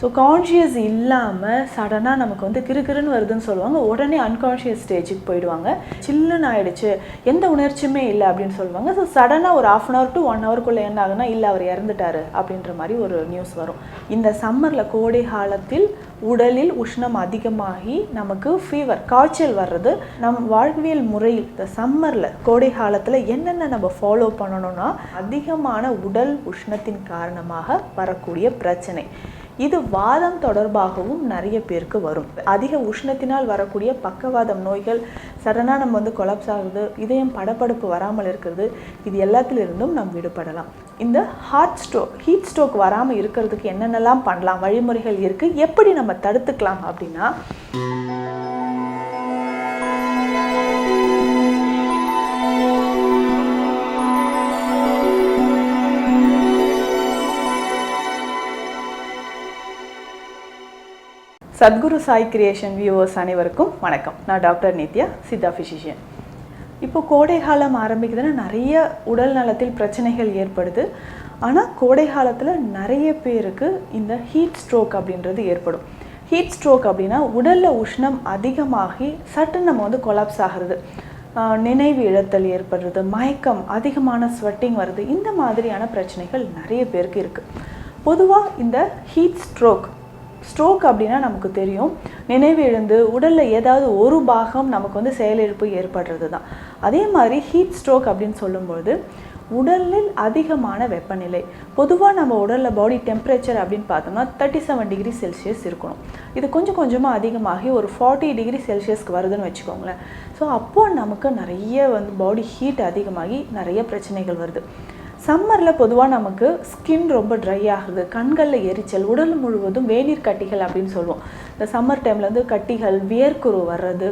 So conscious இல்லாமல் சடனாக நமக்கு வந்து கிறுகிறுன்னு வருதுன்னு சொல்லுவாங்க. உடனே அன்கான்ஷியஸ் ஸ்டேஜுக்கு போயிடுவாங்க. சில்லுன்னு ஆயிடுச்சு. எந்த உணர்ச்சியுமே இல்லை அப்படின்னு சொல்லுவாங்க. ஸோ சடனாக ஒரு half an hour to one ஹவருக்குள்ளே என்ன ஆகுனா இல்லை அவர் இறந்துட்டாரு அப்படின்ற மாதிரி ஒரு நியூஸ் வரும். இந்த சம்மரில் கோடை காலத்தில் உடலில் உஷ்ணம் அதிகமாகி நமக்கு ஃபீவர் காய்ச்சல் வர்றது நம் வாழ்வியல் முறையில் இந்த சம்மரில் கோடை காலத்தில் என்னென்ன நம்ம ஃபாலோ பண்ணணும்னா அதிகமான உடல் உஷ்ணத்தின் காரணமாக வரக்கூடிய பிரச்சனை. இது வாதம் தொடர்பாகவும் நிறைய பேருக்கு வரும். அதிக உஷ்ணத்தினால் வரக்கூடிய பக்கவாதம் நோய்கள் சடனாக நம்ம வந்து கொலாப்ஸ் ஆகுது இதயம் படப்படப்பு வராமல் இருக்கிறது இது எல்லாத்திலிருந்தும் நாம் விடுபடலாம். இந்த ஹார்ட் ஸ்ட்ரோக் ஹீட் ஸ்ட்ரோக் வராமல் இருக்கிறதுக்கு என்னென்னலாம் பண்ணலாம் வழிமுறைகள் இருக்குது எப்படி நம்ம தடுத்துக்கலாம் அப்படின்னா சத்குரு சாய் கிரியேஷன் வியூவர்ஸ் அனைவருக்கும் வணக்கம். நான் டாக்டர் நித்யா சித்தா ஃபிசிஷியன் இப்போ கோடை காலம் ஆரம்பிக்குதுன்னா நிறைய உடல் நலத்தில் பிரச்சனைகள் ஏற்படுது. ஆனால் கோடை காலத்தில் நிறைய பேருக்கு இந்த ஹீட் ஸ்ட்ரோக் அப்படின்றது ஏற்படும். ஹீட் ஸ்ட்ரோக் அப்படின்னா உடலில் உஷ்ணம் அதிகமாகி சட்டுன்னு நம்ம வந்து கொலாப்ஸ் ஆகிறது. நினைவு இழத்தல் ஏற்படுறது மயக்கம் அதிகமான ஸ்வெட்டிங் வருது இந்த மாதிரியான பிரச்சனைகள் நிறைய பேருக்கு இருக்குது பொதுவாக இந்த ஹீட் ஸ்ட்ரோக் ஸ்ட்ரோக் அப்படின்னா நமக்கு தெரியும். நினைவு எழுந்து உடலில் ஏதாவது ஒரு பாகம் நமக்கு வந்து செயலிழப்பு ஏற்படுறது தான் அதே மாதிரி ஹீட் ஸ்ட்ரோக் அப்படின்னு சொல்லும்பொழுது உடலில் அதிகமான வெப்பநிலை. பொதுவாக நம்ம உடலில் பாடி டெம்பரேச்சர் அப்படின்னு பார்த்தோம்னா தேர்ட்டி செவன் டிகிரி செல்சியஸ் இருக்கணும். இது கொஞ்சம் கொஞ்சமாக அதிகமாகி ஒரு ஃபார்ட்டி டிகிரி செல்சியஸ்க்கு வருதுன்னு வச்சுக்கோங்களேன். ஸோ அப்போது நமக்கு நிறைய வந்து பாடி ஹீட் அதிகமாகி நிறைய பிரச்சனைகள் வருது. சம்மரில் பொதுவாக நமக்கு ஸ்கின் ரொம்ப ட்ரை ஆகுது. கண்களில் எரிச்சல் உடல் முழுவதும் வேநீர் கட்டிகள் அப்படின்னு சொல்லுவோம். இந்த சம்மர் டைமில் வந்து கட்டிகள் வியர்க்குரு வர்றது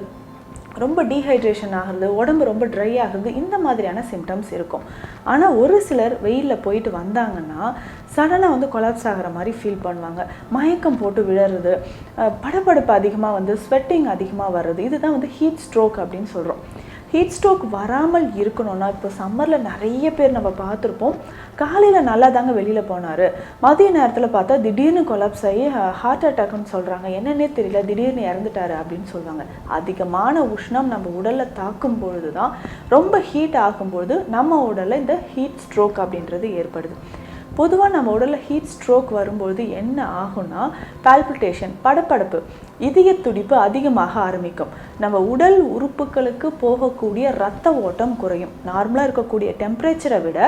ரொம்ப டீஹைட்ரேஷன் ஆகுறது உடம்பு ரொம்ப ட்ரை ஆகுது இந்த மாதிரியான சிம்டம்ஸ் இருக்கும். ஆனால் ஒரு சிலர் வெயிலில் போயிட்டு வந்தாங்கன்னா சடனாக வந்து கொலாப்ஸ் ஆகிற மாதிரி ஃபீல் பண்ணுவாங்க. மயக்கம் போட்டு விழறது படபடப்பு அதிகமாக வந்து ஸ்வெட்டிங் அதிகமாக வர்றது இதுதான் வந்து ஹீட் ஸ்ட்ரோக் அப்படின்னு சொல்கிறோம் ஹீட் ஸ்ட்ரோக் வராமல் இருக்கணும்னா இப்போ சம்மரில் நிறைய பேர் நம்ம பார்த்துருப்போம். காலையில் நல்லா தாங்க வெளியில் போனார். மதிய நேரத்தில் பார்த்தா திடீர்னு கொலாப்ஸ் ஆகி ஹார்ட் அட்டாக்னு சொல்கிறாங்க என்னன்னே தெரியல திடீர்னு இறந்துட்டாரு அப்படின்னு சொல்லுவாங்க அதிகமான உஷ்ணம் நம்ம உடலில் தாக்கும் பொழுது தான் ரொம்ப ஹீட் ஆகும்பொழுது நம்ம உடலில் இந்த ஹீட் ஸ்ட்ரோக் அப்படின்றது ஏற்படுது. பொதுவாக நம்ம உடலில் ஹீட் ஸ்ட்ரோக் வரும்பொழுது என்ன ஆகும்னா பால்பிட்டேஷன் படப்படப்பு இதய துடிப்பு அதிகமாக ஆரம்பிக்கும். நம்ம உடல் உறுப்புகளுக்கு போகக்கூடிய ரத்த ஓட்டம் குறையும். நார்மலாக இருக்கக்கூடிய டெம்பரேச்சரை விட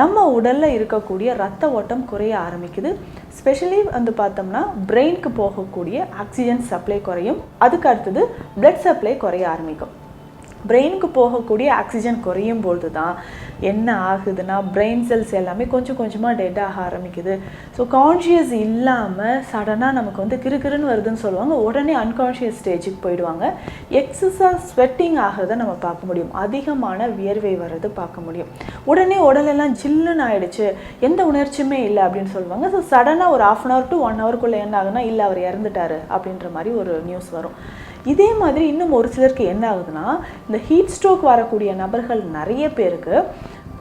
நம்ம உடலில் இருக்கக்கூடிய ரத்த ஓட்டம் குறைய ஆரம்பிக்குது. ஸ்பெஷலி வந்து பார்த்தோம்னா பிரெயினுக்கு போகக்கூடிய ஆக்சிஜன் சப்ளை குறையும். அதுக்கு அடுத்தது பிளட் சப்ளை குறைய ஆரம்பிக்கும். பிரெயினுக்கு போகக்கூடிய ஆக்சிஜன் குறையும் பொழுது தான் என்ன ஆகுதுன்னா பிரெயின் செல்ஸ் எல்லாமே கொஞ்சம் கொஞ்சமாக டெட் ஆக ஆரம்பிக்குது. ஸோ கான்ஷியஸ் இல்லாமல் சடனாக நமக்கு வந்து கிறுகிறுன்னு வருதுன்னு சொல்லுவாங்க. உடனே அன்கான்ஷியஸ் ஸ்டேஜுக்கு போயிடுவாங்க. எக்ஸஸாக ஸ்வெட்டிங் ஆகிறத நம்ம பார்க்க முடியும். அதிகமான வியர்வை வர்றது பார்க்க முடியும். உடனே உடலெல்லாம் ஜில்லுன்னு ஆயிடுச்சு. எந்த உணர்ச்சியுமே இல்லை அப்படின்னு சொல்லுவாங்க. ஸோ சடனாக ஒரு half an hour to one ஹவருக்குள்ளே என்ன ஆகுனா இல்லை அவர் இறந்துட்டாரு அப்படின்ற மாதிரி ஒரு நியூஸ் வரும். இதே மாதிரி இன்னும் ஒரு சிலருக்கு என்ன ஆகுதுன்னா இந்த ஹீட் ஸ்ட்ரோக் வரக்கூடிய நபர்கள் நிறைய பேருக்கு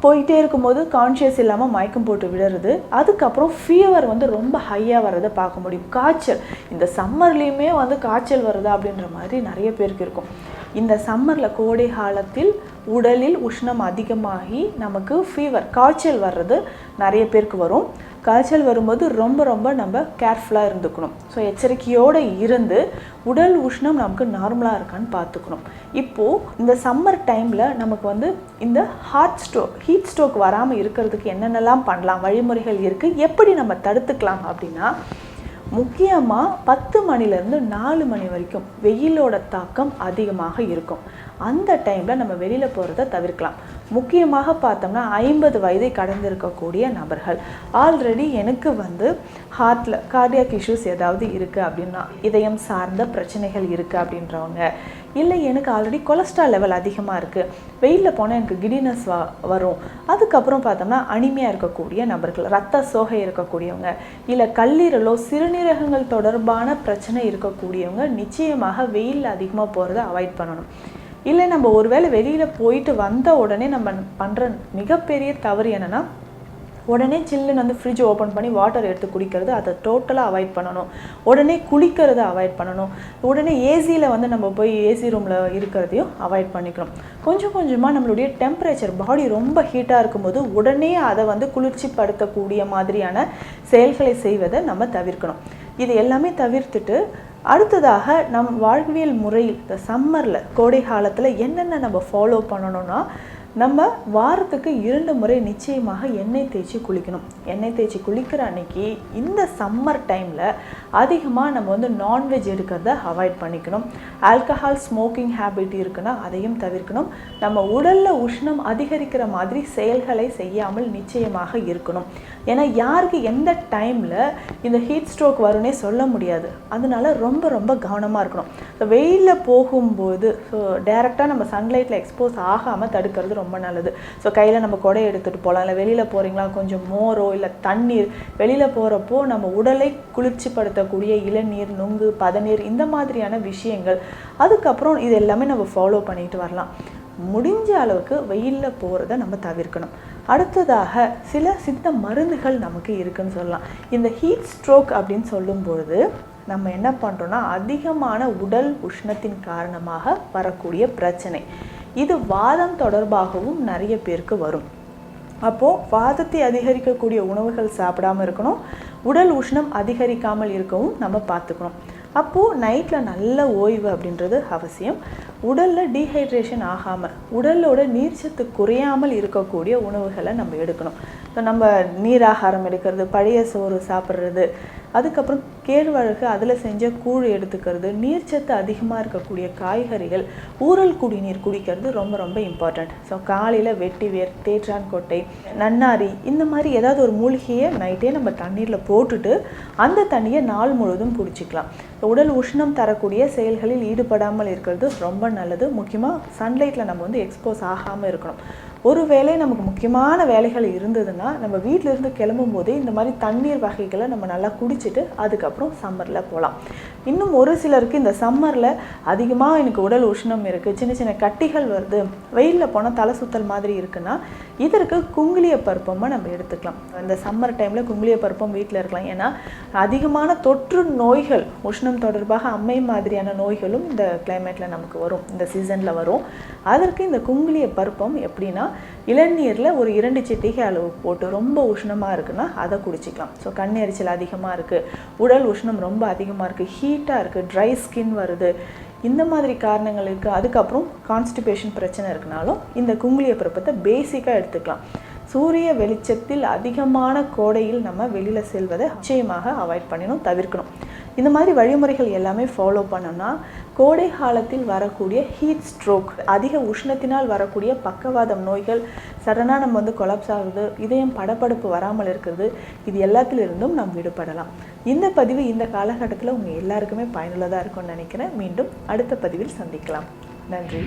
போயிட்டே இருக்கும்போது கான்ஷியஸ் இல்லாமல் மயக்கம் போட்டு விடுறது அதுக்கப்புறம் ஃபீவர் வந்து ரொம்ப ஹையாக வர்றதை பார்க்க முடியும். காய்ச்சல். இந்த சம்மர்லேயுமே வந்து காய்ச்சல் வருதா அப்படின்ற மாதிரி நிறைய பேருக்கு இருக்கும். இந்த சம்மரில் கோடை காலத்தில் உடலில் உஷ்ணம் அதிகமாகி நமக்கு ஃபீவர் காய்ச்சல் வர்றது நிறைய பேருக்கு வரும். காய்ச்சல் வரும்போது ரொம்ப ரொம்ப நம்ம கேர்ஃபுல்லாக இருந்துக்கணும். ஸோ எச்சரிக்கையோடு இருந்து உடல் உஷ்ணம் நமக்கு நார்மலாக இருக்கான்னு பார்த்துக்கணும். இப்போது இந்த சம்மர் டைமில் நமக்கு வந்து இந்த ஹார்ட் ஸ்ட்ரோக் ஹீட் ஸ்ட்ரோக் வராமல் இருக்கிறதுக்கு என்னென்னலாம் பண்ணலாம் வழிமுறைகள் இருக்குது எப்படி நம்ம தடுத்துக்கலாம் அப்படின்னா முக்கியமாக பத்து மணிலேருந்து நாலு மணி வரைக்கும் வெயிலோட தாக்கம் அதிகமாக இருக்கும். அந்த டைமில் நம்ம வெளியில் போகிறத தவிர்க்கலாம். முக்கியமாக பார்த்தோம்னா ஐம்பது வயதை கடந்திருக்கக்கூடிய நபர்கள். ஆல்ரெடி எனக்கு வந்து ஹார்ட்டில் கார்டியாக் இஷ்யூஸ் ஏதாவது இருக்குது அப்படின்னா இதயம் சார்ந்த பிரச்சனைகள் இருக்குது அப்படின்றவங்க. இல்லை எனக்கு ஆல்ரெடி கொலஸ்ட்ரால் லெவல் அதிகமாக இருக்குது வெயிலில் போனால் எனக்கு கிடினஸ் வ வரும். அதுக்கப்புறம் பார்த்தோம்னா அனிமையாக இருக்கக்கூடிய நபர்கள் ரத்த சோகை இருக்கக்கூடியவங்க இல்லை கல்லீரலோ சிறுநீரகங்கள் தொடர்பான பிரச்சனை இருக்கக்கூடியவங்க நிச்சயமாக வெயிலில் அதிகமாக போகிறத அவாய்ட் பண்ணணும். இல்லை நம்ம ஒருவேளை வெளியில் போயிட்டு வந்த உடனே நம்ம பண்ணுற மிகப்பெரிய தவறு என்னென்னா உடனே சில்லுன்னு வந்து ஃப்ரிட்ஜ் ஓப்பன் பண்ணி வாட்டர் எடுத்து குடிக்கிறது. அதை டோட்டலாக அவாய்ட் பண்ணணும். உடனே குளிக்கிறத அவாய்ட் பண்ணணும். உடனே ஏசியில் வந்து நம்ம போய் ஏசி ரூமில் இருக்கிறதையும் அவாய்ட் பண்ணிக்கணும். கொஞ்சம் கொஞ்சமாக நம்மளுடைய டெம்பரேச்சர் பாடி ரொம்ப ஹீட்டாக இருக்கும்போது உடனே அதை வந்து குளிர்ச்சி படுத்தக்கூடிய மாதிரியான செயல்களை செய்வதை நம்ம தவிர்க்கணும். இது எல்லாமே தவிர்த்துட்டு அடுத்ததாக நம் வாழ்வியல் முறையில் இந்த சம்மரில் கோடை காலத்தில் என்னென்ன நம்ம ஃபாலோ பண்ணணும்னா நம்ம வாரத்துக்கு இரண்டு முறை நிச்சயமாக எண்ணெய் தேய்ச்சி குளிக்கணும். எண்ணெய் தேய்ச்சி குளிக்கிற அன்னைக்கு இந்த சம்மர் டைமில் அதிகமாக நம்ம வந்து நான்வெஜ் எடுக்கிறத அவாய்ட் பண்ணிக்கணும். ஆல்கஹால் ஸ்மோக்கிங் ஹேபிட் இருக்குன்னா அதையும் தவிர்க்கணும். நம்ம உடலில் உஷ்ணம் அதிகரிக்கிற மாதிரி செயல்களை செய்யாமல் நிச்சயமாக இருக்கணும். ஏன்னா யாருக்கு எந்த டைமில் இந்த ஹீட் ஸ்ட்ரோக் வரும்னே சொல்ல முடியாது. அதனால ரொம்ப ரொம்ப கவனமாக இருக்கணும். வெயிலில் போகும்போது ஸோ டேரெக்டாக நம்ம சன்லைட்டில் எக்ஸ்போஸ் ஆகாமல் தடுக்கிறது ரொம்ப ரொம்ப நல்லது. ஸோ கையில் நம்ம கொடை எடுத்துகிட்டு போகலாம் இல்லை வெளியில் போகிறீங்களா கொஞ்சம் மோரோ இல்லை தண்ணீர். வெளியில் போகிறப்போ நம்ம உடலை குளிர்ச்சிப்படுத்தக்கூடிய இளநீர் நுங்கு பதநீர் இந்த மாதிரியான விஷயங்கள். அதுக்கப்புறம் இது எல்லாமே நம்ம ஃபாலோ பண்ணிட்டு வரலாம். முடிஞ்ச அளவுக்கு வெயிலில் போகிறத நம்ம தவிர்க்கணும். அடுத்ததாக சில சித்த மருந்துகள் நமக்கு இருக்குன்னு சொல்லலாம். இந்த ஹீட் ஸ்ட்ரோக் அப்படின்னு சொல்லும்பொழுது நம்ம என்ன பண்ணுறோன்னா அதிகமான உடல் உஷ்ணத்தின் காரணமாக வரக்கூடிய பிரச்சனை. இது வாதம் தொடர்பாகவும் நிறைய பேருக்கு வரும். அப்போது வாதத்தை அதிகரிக்கக்கூடிய உணவுகள் சாப்பிடாம இருக்கணும். உடல் உஷ்ணம் அதிகரிக்காமல் இருக்கவும் நம்ம பார்த்துக்கணும். அப்போது நைட்டில் நல்ல ஓய்வு அப்படின்றது அவசியம். உடலில் டீஹைட்ரேஷன் ஆகாமல் உடலோட நீர்ச்சத்து குறையாமல் இருக்கக்கூடிய உணவுகளை நம்ம எடுக்கணும். ஸோ நம்ம நீராகாரம் எடுக்கிறது பழைய சோறு சாப்பிட்றது அதுக்கப்புறம் கேழ்வழகு அதில் செஞ்ச கூழ் எடுத்துக்கிறது நீர்ச்சத்து அதிகமாக இருக்கக்கூடிய காய்கறிகள் ஊறல் குடிநீர் குடிக்கிறது ரொம்ப ரொம்ப இம்பார்ட்டண்ட் ஸோ காலையில் வெட்டி வேர் தேற்றான் கொட்டை நன்னாரி இந்த மாதிரி ஏதாவது ஒரு மூலிகையை நைட்டே நம்ம தண்ணீரில் போட்டுட்டு அந்த தண்ணியை நாள் முழுவதும் குடிச்சிக்கலாம். உடல் உஷ்ணம் தரக்கூடிய செயல்களில் ஈடுபடாமல் இருக்கிறது ரொம்ப நல்லது. முக்கியமாக சன்லைட்டில் நம்ம வந்து எக்ஸ்போஸ் ஆகாமல் இருக்கணும். ஒருவேளை நமக்கு முக்கியமான வேலைகள் இருந்ததுன்னா நம்ம வீட்டில இருந்து கிளம்பும் போதே இந்த மாதிரி தண்ணீர் வகைகளை நம்ம நல்லா குடிச்சிட்டு அதுக்கப்புறம் சம்மரில் போகலாம் இன்னும் ஒரு சிலருக்கு இந்த சம்மரில் அதிகமாக எனக்கு உடல் உஷ்ணம் இருக்குது சின்ன சின்ன கட்டிகள் வருது வெயிலில் போனால் தலை சுத்தல் மாதிரி இருக்குன்னா இதற்கு குங்குளிய பருப்பமாக நம்ம எடுத்துக்கலாம். இந்த சம்மர் டைமில் குங்குளிய பருப்பம் வீட்டில் இருக்கலாம். ஏன்னா அதிகமான தொற்று நோய்கள் உஷ்ணம் தொடர்பாக அம்மை மாதிரியான நோய்களும் இந்த கிளைமேட்டில் நமக்கு வரும் இந்த சீசனில் வரும். அதற்கு இந்த குங்குளிய பருப்பம் எப்படின்னா இளநீரில் ஒரு இரண்டு சிட்டிகை அளவு போட்டு ரொம்ப உஷ்ணமாக இருக்குன்னா அதை குடிச்சிக்கலாம். ஸோ கண் எரிச்சல் அதிகமாக இருக்குது உடல் உஷ்ணம் ரொம்ப அதிகமாக இருக்குது ஹீட்டாக இருக்குது ட்ரை ஸ்கின் வருது. இந்த மாதிரி காரணங்கள் இருக்குது அதுக்கப்புறம் கான்ஸ்டிபேஷன் பிரச்சனை இருக்குனாலும் இந்த குங்குளிய பருப்பத்தை பேசிக்காக எடுத்துக்கலாம். சூரிய வெளிச்சத்தில் அதிகமான கோடையில் நம்ம வெளியில் செல்வதை நிச்சயமாக அவாய்ட் பண்ணணும் தவிர்க்கணும். இந்த மாதிரி வழிமுறைகள் எல்லாமே ஃபாலோ பண்ணோம்னா கோடை காலத்தில் வரக்கூடிய ஹீட் ஸ்ட்ரோக் அதிக உஷ்ணத்தினால் வரக்கூடிய பக்கவாதம் நோய்கள் சடனாக நம்ம வந்து கொலாப்ஸ் ஆகுது இதயம் படப்படுப்பு வராமல் இருக்கிறது இது எல்லாத்திலிருந்தும் நாம் விடுபடலாம். இந்த பதிவு இந்த காலகட்டத்தில் உங்கள் எல்லாருக்குமே பயனுள்ளதாக இருக்கும்னு நினைக்கிறேன். மீண்டும் அடுத்த பதிவில் சந்திக்கலாம். நன்றி.